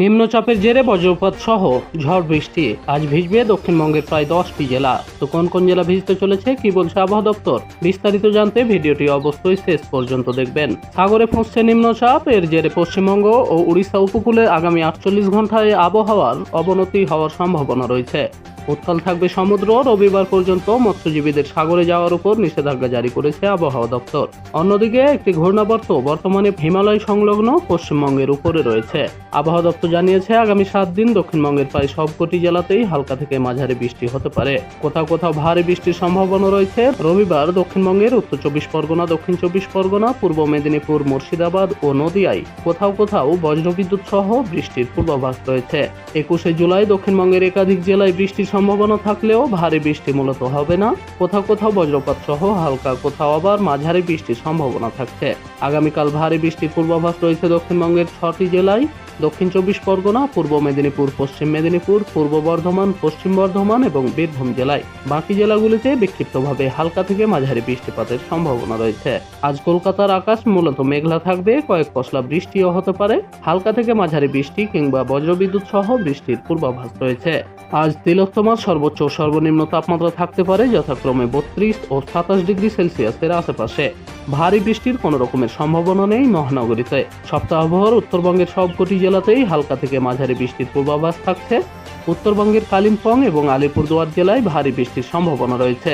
নিম্নচাপের জেরে বজ্রপাত সহ ঝড় বৃষ্টি। আজ ভিজবে দক্ষিণবঙ্গের প্রায় দশটি জেলা। তো কোন কোন জেলা ভিজতে চলেছে, কি বলছে আবহাওয়া দপ্তর? বিস্তারিত জানতে ভিডিওটি অবশ্যই শেষ পর্যন্ত দেখবেন। সাগরে ফুঁসছে নিম্নচাপ, এর জেরে পশ্চিমবঙ্গ ও উড়িষ্যা উপকূলে আগামী আটচল্লিশ ঘন্টায় আবহাওয়ার অবনতি হওয়ার সম্ভাবনা রয়েছে। উত্তাল থাকবে সমুদ্র, রবিবার পর্যন্ত মৎস্যজীবীদের সাগরে যাওয়ার উপর নিষেধাজ্ঞা জারি করেছে আবহাওয়া দপ্তর। অন্যদিকে একটি ঘূর্ণাবর্ত বর্তমানে হিমালয় সংলগ্ন পশ্চিমবঙ্গের উপরে রয়েছে। আবহাওয়া দপ্তর জানিয়েছে, আগামী সাত দিন দক্ষিণবঙ্গের প্রায় সবকটি জেলাতেই হালকা থেকে মাঝারি বৃষ্টি হতে পারে। কোথাও কোথাও ভারী বৃষ্টির সম্ভাবনা রয়েছে। রবিবার দক্ষিণবঙ্গের উত্তর চব্বিশ পরগনা, দক্ষিণ চব্বিশ পরগনা, পূর্ব মেদিনীপুর, মুর্শিদাবাদ ও নদিয়ায় কোথাও কোথাও বজ্রবিদ্যুৎ সহ বৃষ্টির পূর্বাভাস রয়েছে। একুশে জুলাই দক্ষিণবঙ্গের একাধিক জেলায় বৃষ্টির সম্ভাবনা থাকলেও ভারী বৃষ্টি মূলত হবে না। কোথাও কোথাও বজ্রপাত সহ হালকা, কোথাও আবার মাঝারি বৃষ্টির সম্ভাবনা থাকছে। আগামীকাল ভারী বৃষ্টির পূর্বাভাস রয়েছে দক্ষিণবঙ্গের ছটি জেলায়। দক্ষিণ চব্বিশ পরগনা, পূর্ব মেদিনীপুর, পশ্চিম মেদিনীপুর, পূর্ব বর্ধমান, পশ্চিম বর্ধমান এবং বীরভূম জেলায়। বাকি জেলাগুলিতে বিক্ষিপ্তভাবে হালকা থেকে মাঝারি বৃষ্টিপাতের সম্ভাবনা রয়েছে। আজ কলকাতার আকাশ মূলত মেঘলা থাকবে, কয়েক পশলা বৃষ্টিও হতে পারে। হালকা থেকে মাঝারি বৃষ্টি কিংবা বজ্রবিদ্যুৎ সহ বৃষ্টির পূর্বাভাস রয়েছে। আজ তিলোত্তমার সর্বোচ্চ সর্বনিম্ন তাপমাত্রা থাকতে পারে, যথাক্রমে বত্রিশ ও সাতাশ ডিগ্রি সেলসিয়াসের আশেপাশে। ভারী বৃষ্টির কোনো রকমের সম্ভাবনা নেই মহানগরীতে। সপ্তাহভর উত্তরবঙ্গের সবকটি জেলাতেই হালকা থেকে মাঝারি বৃষ্টির পূর্বাভাস থাকছে। উত্তরবঙ্গের কালিম্পং এবং আলিপুরদুয়ার জেলায় ভারী বৃষ্টির সম্ভাবনা রয়েছে।